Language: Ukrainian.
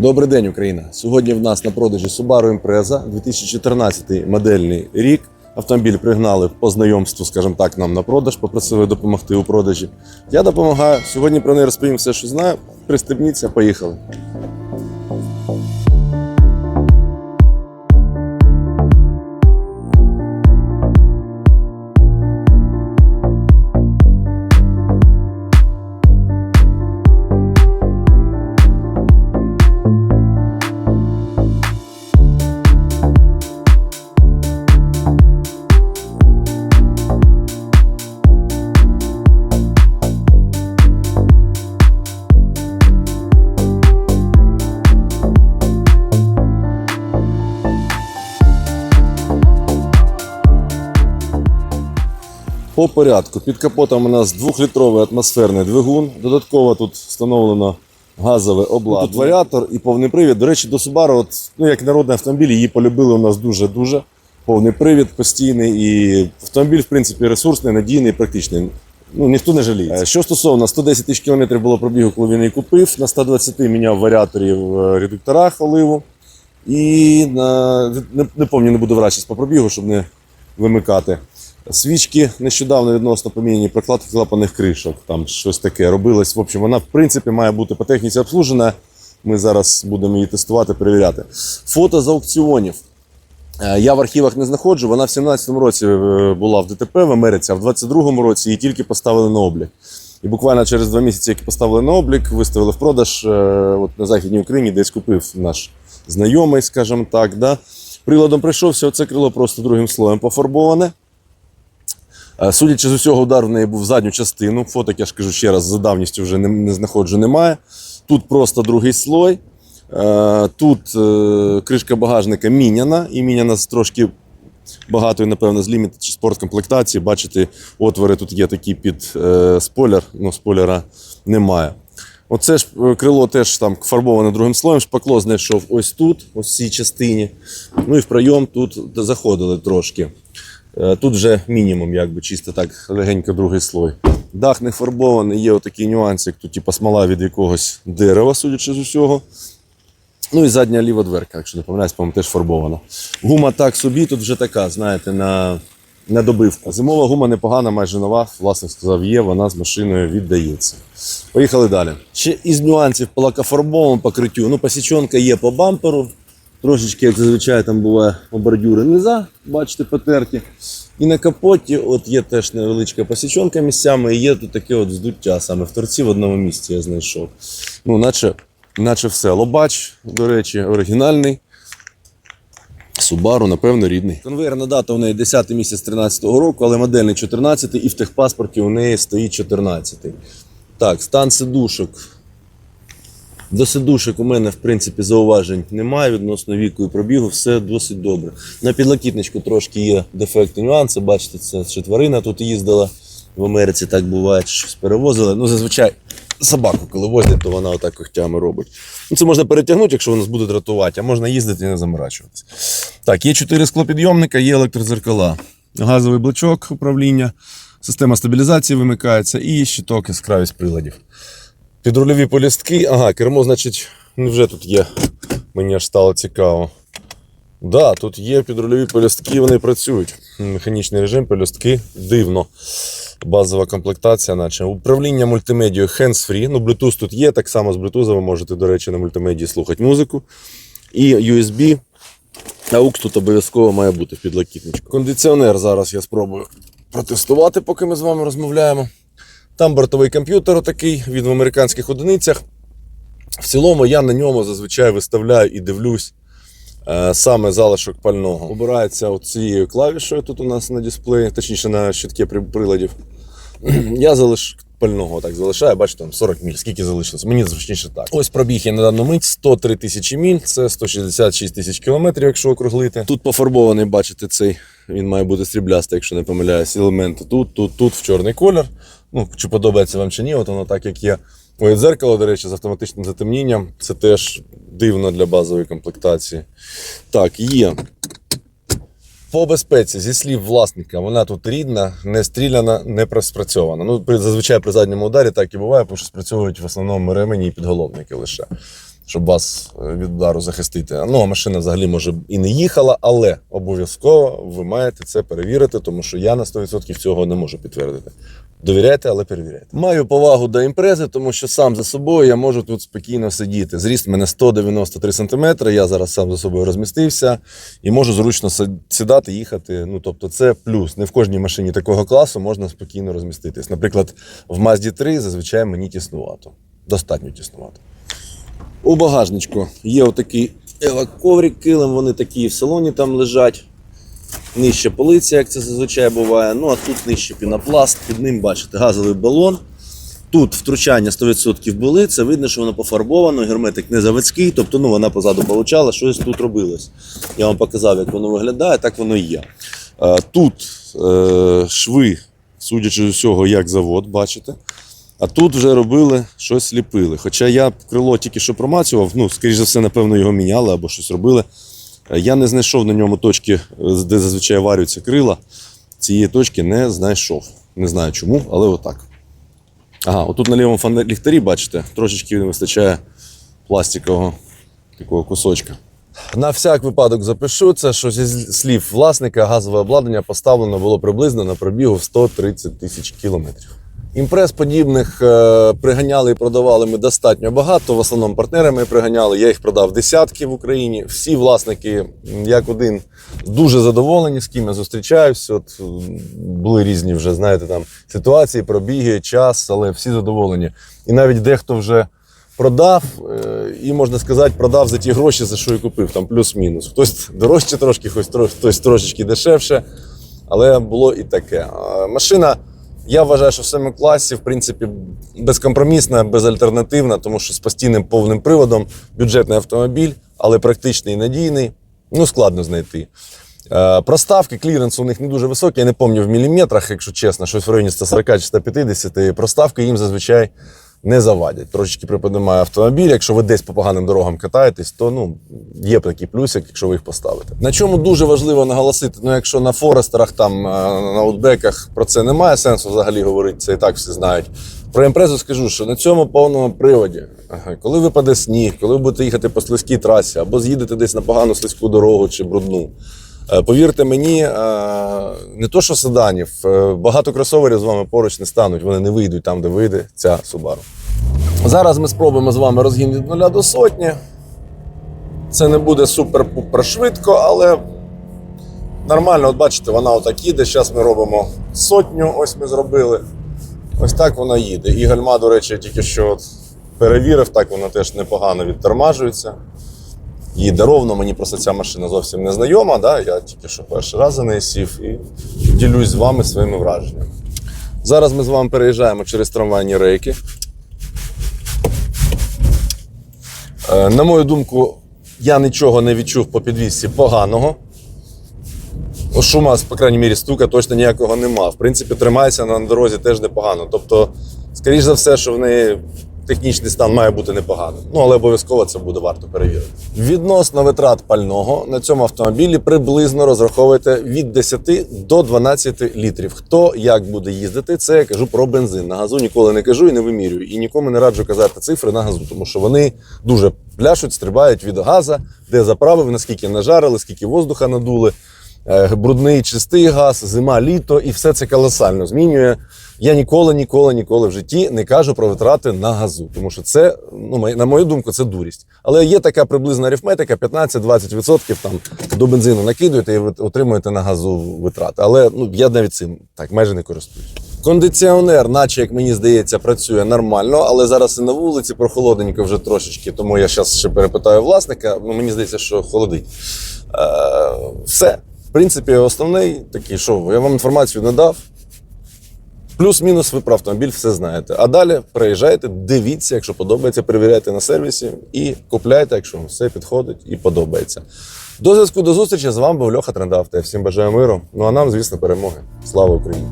Добрий день, Україна! Сьогодні в нас на продажі Subaru Impreza 2014 модельний рік. Автомобіль пригнали по знайомству, скажімо так, нам на продаж, попросили допомогти у продажі. Я допомагаю. Сьогодні про неї розповім все, що знаю. Пристебніться, поїхали. По порядку. Під капотом у нас двохлітровий атмосферний двигун. Додатково тут встановлено газове обладнання. Тут варіатор і повний привід. До речі, до Subaru, от, ну, як народний автомобіль, її полюбили у нас дуже-дуже. Повний привід постійний і автомобіль, в принципі, ресурсний, надійний, практичний. Ну, ніхто не жаліє. Е, Що стосовно 110 тисяч кілометрів було пробігу, коли він її купив. На 120 міняв варіаторі в е, редукторах оливу. І на, не, не пам'ятаю, не буду врачись по пробігу, щоб не вимикати. Свічки нещодавно відносно поміняні прокладки клапаних кришок. Там щось таке робилось. В общем, вона в принципі має бути по техніці обслужена. Ми зараз будемо її тестувати, перевіряти. Фото з аукціонів. Е, Я в архівах не знаходжу. Вона в 17-му році е, була в ДТП в Америці, а в 22-му році її тільки поставили на облік. І буквально через два місяці, як поставили на облік, виставили в продаж е, от на Західній Україні, десь купив наш знайомий, скажімо так. Да? Приладом прийшовся, оце крило просто другим слоєм пофарбоване. Е, Судячи з усього, удар в неї був в задню частину. Фоток, я ж кажу ще раз, за давністю вже не, не знаходжу, немає. Тут просто другий слой. Е, Тут е, кришка багажника міняна, і міняна з трошки багатою, напевно, з ліміт чи спорткомплектації. Бачите, отвори тут є такі під спойлер, ну спойлера немає. Оце ж крило теж там фарбоване другим слоєм. Шпакло знайшов ось тут, ось в цій частині. Ну і в прийом тут заходили трошки. Е, Тут вже мінімум, якби чисто так легенько другий слой. Дах не фарбований, є отакий нюанс, як тут типу, смола від якогось дерева, судячи з усього. Ну і задня ліва дверка, якщо не помиляюсь, по-моєму, теж фарбована. Гума так собі, тут вже така, знаєте, на, на добивку. Зимова гума непогана, майже нова. Власник сказав, є, вона з машиною віддається. Поїхали далі. Ще із нюансів по лакофарбовому покриттю. Ну, посічонка є по бамперу. Трошечки, як зазвичай, там буває бордюри низа, бачите, потерті. І на капоті от є теж невеличка посічонка місцями, і є тут таке от здуття саме в торці в одному місці я знайшов. Ну, наче, наче все. Лобач, до речі, оригінальний. Subaru, напевно, рідний. Конвейерна дата у неї 10 місяць 13-го року, але модельний 14 і в техпаспорті у неї стоїть 14. Так, стан сидушок. До сидушок у мене, в принципі, зауважень немає відносно віку і пробігу, все досить добре. На підлокітничку трошки є дефекти, нюанси. Бачите, це ще тварина тут їздила в Америці, так буває, що щось перевозили. Ну, зазвичай собаку, коли возять, то вона отак когтями робить. Ну, це можна перетягнути, якщо вона буде дратувати, а можна їздити і не заморачуватись. Так, є чотири склопідйомника, є електрозеркала, газовий блочок управління, система стабілізації вимикається і щиток яскравість приладів. Підрульові полістки. Ага, кермо, значить, ну вже тут є. Мені аж стало цікаво. Да, тут є підрульові полістки, вони працюють. Механічний режим, полістки, дивно. Базова комплектація, наче. Управління мультимедією hands-free. Ну, Bluetooth тут є, так само з Bluetooth ви можете, до речі, на мультимедії слухати музику. І USB. AUX тут обов'язково має бути в підлокітничку. Кондиціонер зараз я спробую протестувати, поки ми з вами розмовляємо. Там бортовий комп'ютер такий, він в американських одиницях. В цілому я на ньому зазвичай виставляю і дивлюсь е, саме залишок пального. Обирається цією клавішою тут у нас на дисплеї, точніше на щитки приладів. Я залиш пального так залишаю, бачите, там 40 міль, скільки залишилось. Мені зручніше так. Ось пробіг я на дану мить 103 тисячі міль, це 166 тисяч кілометрів, якщо округлити. Тут пофарбований, бачите, цей він має бути сріблястий, якщо не помиляюсь, елементи. Тут, тут, тут в чорний колір. Ну, чи подобається вам чи ні, от воно так, як є. Ой, дзеркало, до речі, з автоматичним затемнінням. Це теж дивно для базової комплектації. Так, є. По безпеці, зі слів власника, вона тут рідна, не стріляна, не спрацьована. Ну, зазвичай при задньому ударі так і буває, тому що спрацьовують в основному ремені і підголовники лише. щоб вас е, від удару захистити. Ну, а машина взагалі може і не їхала, але обов'язково ви маєте це перевірити, тому що я на 100% цього не можу підтвердити. Довіряйте, але перевіряйте. Маю повагу до імпрези, тому що сам за собою я можу тут спокійно сидіти. Зріст мене 193 см, я зараз сам за собою розмістився і можу зручно сідати, їхати. Ну, тобто, це плюс. Не в кожній машині такого класу можна спокійно розміститись. Наприклад, в Mazda 3 зазвичай мені тіснувато. Достатньо тіснувато. У багажничку є отакий коврик, килим, вони такі в салоні там лежать. Нижче полиця, як це зазвичай буває. Ну а тут нижче пінопласт, під ним бачите газовий балон. Тут втручання 100% були, це видно, що воно пофарбовано, герметик не заводський, тобто ну, вона позаду получала, щось тут робилось. Я вам показав, як воно виглядає, так воно і є. Е, Тут е, шви, судячи з усього, як завод, бачите. А тут вже робили щось ліпили. Хоча я крило тільки що промацював, ну, скоріш за все, напевно, його міняли або щось робили. Я не знайшов на ньому точки, е, де зазвичай варюються крила. Цієї точки не знайшов. Не знаю чому, але отак. Ага, отут на лівому ліхтарі, бачите, трошечки не вистачає пластикового такого кусочка. На всяк випадок запишу це, що зі слів власника газове обладнання поставлено було приблизно на пробігу в 130 тисяч кілометрів. Імпрес подібних е, приганяли і продавали ми достатньо багато. В основному партнерами приганяли. Я їх продав десятки в Україні. Всі власники, як один, дуже задоволені, з ким я зустрічаюсь. От були різні вже, знаєте, там ситуації, пробіги, час, але всі задоволені. І навіть дехто вже продав, е, і можна сказати, продав за ті гроші, за що і купив, там плюс-мінус. Хтось дорожче трошки, хтось, трошечки дешевше. Але було і таке. Машина, я вважаю, що в самому класі, в принципі, безкомпромісна, безальтернативна, тому що з постійним повним приводом бюджетний автомобіль, але практичний і надійний. Ну, складно знайти. Е, Проставки, кліренс у них не дуже високий, я не пам'ятаю в міліметрах, якщо чесно, щось в районі 140 чи 150. Проставки їм зазвичай не завадять. Трошечки приподнимає автомобіль. Якщо ви десь по поганим дорогам катаєтесь, то ну, є такий плюсик, якщо ви їх поставите. На чому дуже важливо наголосити, ну якщо на Форестерах, там е, на аутбеках про це немає сенсу взагалі говорити, це і так всі знають. Про імпрезу скажу, що на цьому повному приводі, коли випаде сніг, коли ви будете їхати по слизькій трасі або з'їдете десь на погану слизьку дорогу чи брудну. Е, Повірте мені, е, не то що седанів, е, багато кросоверів з вами поруч не стануть, вони не вийдуть там, де вийде ця Subaru. Зараз ми спробуємо з вами розгін від 0 до сотні. Це не буде супер-пупер швидко, але нормально, от бачите, вона отак їде. Зараз ми робимо сотню, ось ми зробили. Ось так вона їде. І гальма, до речі, тільки що от перевірив, так вона теж непогано відтормажується. Їде ровно, мені просто ця машина зовсім не знайома. Да? Я тільки що перший раз за неї сів і ділюсь з вами своїми враженнями. Зараз ми з вами переїжджаємо через трамвайні рейки. Е, На мою думку, я нічого не відчув по підвісці поганого. Шума, по крайній мірі, стука точно ніякого нема. В принципі, тримається на дорозі теж непогано. Тобто, скоріш за все, що в неї технічний стан має бути непоганий. Ну, але обов'язково це буде варто перевірити. Відносно витрат пального на цьому автомобілі приблизно розраховуйте від 10 до 12 літрів. Хто як буде їздити, це я кажу про бензин. На газу ніколи не кажу і не вимірюю. І нікому не раджу казати цифри на газу, тому що вони дуже пляшуть, стрибають від газа, де заправив, наскільки нажарили, скільки воздуха надули. Е, брудний чистий газ, зима, літо, і все це колосально змінює. Я ніколи, ніколи, ніколи в житті не кажу про витрати на газу, тому що це, ну, на мою думку, це дурість. Але є така приблизна арифметика: 15-20% там до бензину накидуєте і отримуєте на газу витрати. Але ну, я навіть цим так майже не користуюсь. Кондиціонер, наче як мені здається, працює нормально, але зараз і на вулиці прохолодненько вже трошечки, тому я зараз ще перепитаю власника. Ну, мені здається, що холодить. Е, все. В принципі, основний такий, що я вам інформацію не дав. Плюс-мінус ви про автомобіль все знаєте. А далі приїжджайте, дивіться, якщо подобається, перевіряйте на сервісі і купляйте, якщо все підходить і подобається. До зв'язку до зустрічі з вами був Льоха Трендавте. Всім бажаю миру. Ну а нам, звісно, перемоги. Слава Україні!